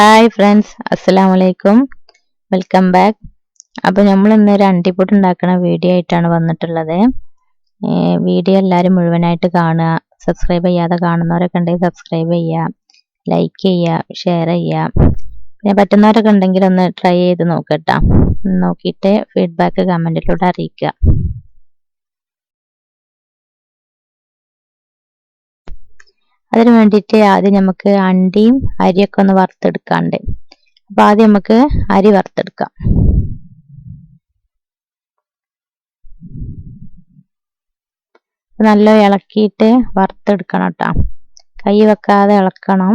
Hi friends അസ്സലാം വലൈക്കും welcome back അപ്പോൾ നമ്മൾ ഇന്ന് ഒരു അണ്ടിപ്പൊട്ട് ഉണ്ടാക്കുന്ന വീഡിയോ ആയിട്ടാണ് വന്നിട്ടുള്ളത്. വീഡിയോ എല്ലാവരും മുഴുവനായിട്ട് കാണുക. സബ്സ്ക്രൈബ് ചെയ്യാതെ കാണുന്നവരൊക്കെ ഉണ്ടെങ്കിൽ സബ്സ്ക്രൈബ് ചെയ്യുക. ലൈക്ക് ചെയ്യുക ഷെയർ ചെയ്യുക. പിന്നെ പറ്റുന്നവരൊക്കെ ഉണ്ടെങ്കിൽ ഒന്ന് ട്രൈ ചെയ്ത് നോക്കട്ടോ നോക്കിയിട്ട് ഫീഡ്ബാക്ക് കമന്റിലൂടെ അറിയിക്കുക. അതിന് വേണ്ടിയിട്ട് ആദ്യം നമുക്ക് അണ്ടിയും അരിയൊക്കെ ഒന്ന് വറുത്തെടുക്കാണ്ട്. അപ്പോൾ ആദ്യം നമുക്ക് അരി വറുത്തെടുക്കാം. നല്ല ഇളക്കിയിട്ട് വറുത്തെടുക്കണം കേട്ടോ. കൈ വെക്കാതെ ഇളക്കണം.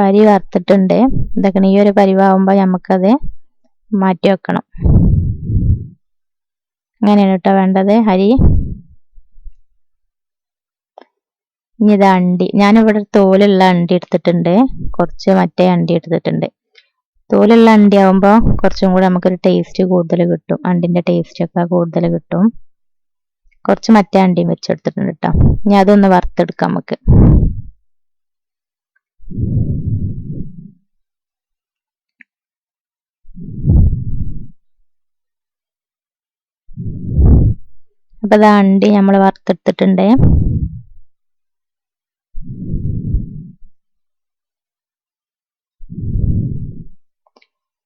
അരി വറുത്തിട്ടുണ്ട്. ഇതൊക്കെ ഈ ഒരു പരിവാകുമ്പോൾ നമുക്കത് മാറ്റി വെക്കണം. അങ്ങനെയാണ് കേട്ടോ വേണ്ടത്. അരി. ഇനി ഇത് അണ്ടി. ഞാനിവിടെ തോലുള്ള അണ്ടി എടുത്തിട്ടുണ്ട്. കുറച്ച് മറ്റേ അണ്ടി എടുത്തിട്ടുണ്ട്. തോലുള്ള അണ്ടി ആവുമ്പോൾ കുറച്ചും കൂടെ നമുക്കൊരു ടേസ്റ്റ് കൂടുതൽ കിട്ടും. അണ്ടിന്റെ ടേസ്റ്റൊക്കെ കൂടുതൽ കിട്ടും. കുറച്ച് മറ്റേ അണ്ടിയും വെച്ചെടുത്തിട്ടുണ്ട് കേട്ടോ ഇനി അതൊന്ന് വറുത്തെടുക്കാം നമുക്ക്. അപ്പോൾ അത് അണ്ടി നമ്മൾ വറുത്തെടുത്തിട്ടുണ്ട്.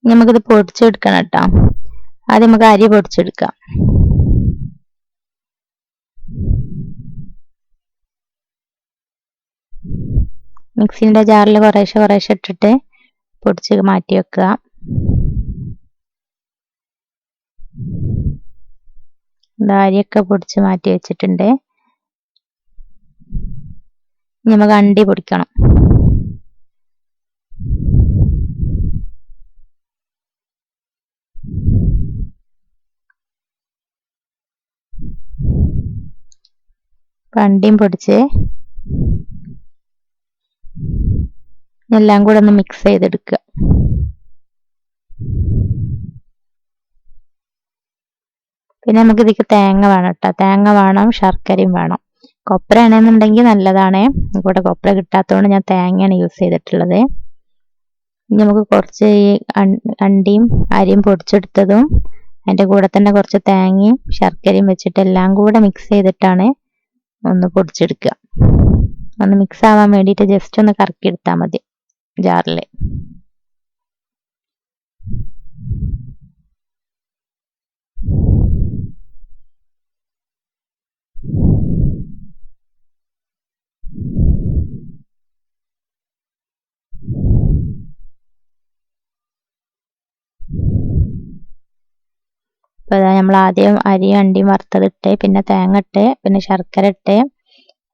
നമുക്കിത് പൊടിച്ചെടുക്കണം കേട്ടോ. ആദ്യം നമുക്ക് അരി പൊടിച്ചെടുക്കാം. മിക്സിന്റെ ജാറിൽ കുറേശ്ശെ കുറേശ്ശെ ഇട്ടിട്ട് പൊടിച്ച് മാറ്റി വെക്കുക. അരിയൊക്കെ പൊടിച്ച് മാറ്റി വെച്ചിട്ടുണ്ട്. നമുക്ക് അണ്ടി പൊടിക്കണം. അണ്ടിയും പൊടിച്ച് എല്ലാം കൂടെ ഒന്ന് മിക്സ് ചെയ്തെടുക്കുക. പിന്നെ നമുക്ക് ഇതിക്ക് തേങ്ങ വേണം കേട്ടോ തേങ്ങ വേണം ശർക്കരയും വേണം. കൊപ്ര ആണെന്നുണ്ടെങ്കിൽ നല്ലതാണ്. ഇവിടെ കൊപ്ര കിട്ടാത്തതുകൊണ്ട് ഞാൻ തേങ്ങയാണ് യൂസ് ചെയ്തിട്ടുള്ളത്. ഇനി നമുക്ക് കുറച്ച് ഈ അണ്ടിയും അരിയും പൊടിച്ചെടുത്തതും അതിന്റെ കൂടെ തന്നെ കുറച്ച് തേങ്ങയും ശർക്കരയും വെച്ചിട്ട് എല്ലാം കൂടെ മിക്സ് ചെയ്തിട്ടാണ് ഒന്ന് പൊടിച്ചെടുക്കുക. ഒന്ന് മിക്സ് ആവാൻ വേണ്ടിയിട്ട് ജസ്റ്റ് ഒന്ന് കറക്കി എടുത്താൽ മതി ജാറിൽ അപ്പോൾ അതാ നമ്മൾ ആദ്യം അരി അണ്ടിയും വറുത്തതിട്ട് പിന്നെ തേങ്ങ ഇട്ട് പിന്നെ ശർക്കര ഇട്ട്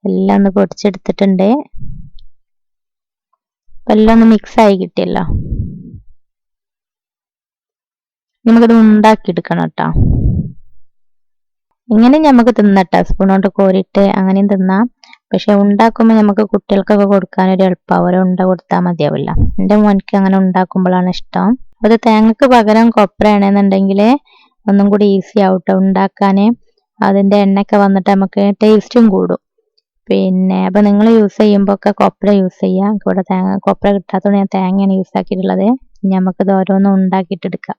എല്ലാം ഒന്ന് പൊടിച്ചെടുത്തിട്ടുണ്ട്. അപ്പം എല്ലാം ഒന്ന് മിക്സ് ആയി കിട്ടിയല്ലോ. നമുക്കത് ഉണ്ടാക്കിയെടുക്കണം കേട്ടോ ഇങ്ങനെ നമുക്ക് തിന്നട്ടോ സ്പൂൺ കൊണ്ട് കോരിയിട്ട് അങ്ങനെയും തിന്നാം. പക്ഷെ ഉണ്ടാക്കുമ്പോൾ നമുക്ക് കുട്ടികൾക്കൊക്കെ കൊടുക്കാൻ ഒരു എളുപ്പമാവും ഒരു ഉണ്ട കൊടുത്താൽ മതിയാവില്ല. എന്റെ മോനിക്ക് അങ്ങനെ ഉണ്ടാക്കുമ്പോഴാണ് ഇഷ്ടം. അത് തേങ്ങക്ക് പകരം കൊപ്രയാണെന്നുണ്ടെങ്കിൽ ഒന്നും കൂടി ഈസി ആവട്ടെ ഉണ്ടാക്കാൻ അതിന്റെ എണ്ണയൊക്കെ വന്നിട്ട് നമുക്ക് ടേസ്റ്റും കൂടും. പിന്നെ അപ്പം നിങ്ങൾ യൂസ് ചെയ്യുമ്പോൾ ഒക്കെ കൊപ്ര യൂസ് ചെയ്യുക ഇവിടെ തേങ്ങ കൊപ്ര കിട്ടാത്തതുകൊണ്ട് ഞാൻ തേങ്ങയാണ് യൂസ് ആക്കിയിട്ടുള്ളത്. ഇനി ഇത് ഓരോന്നും ഉണ്ടാക്കിയിട്ടെടുക്കാം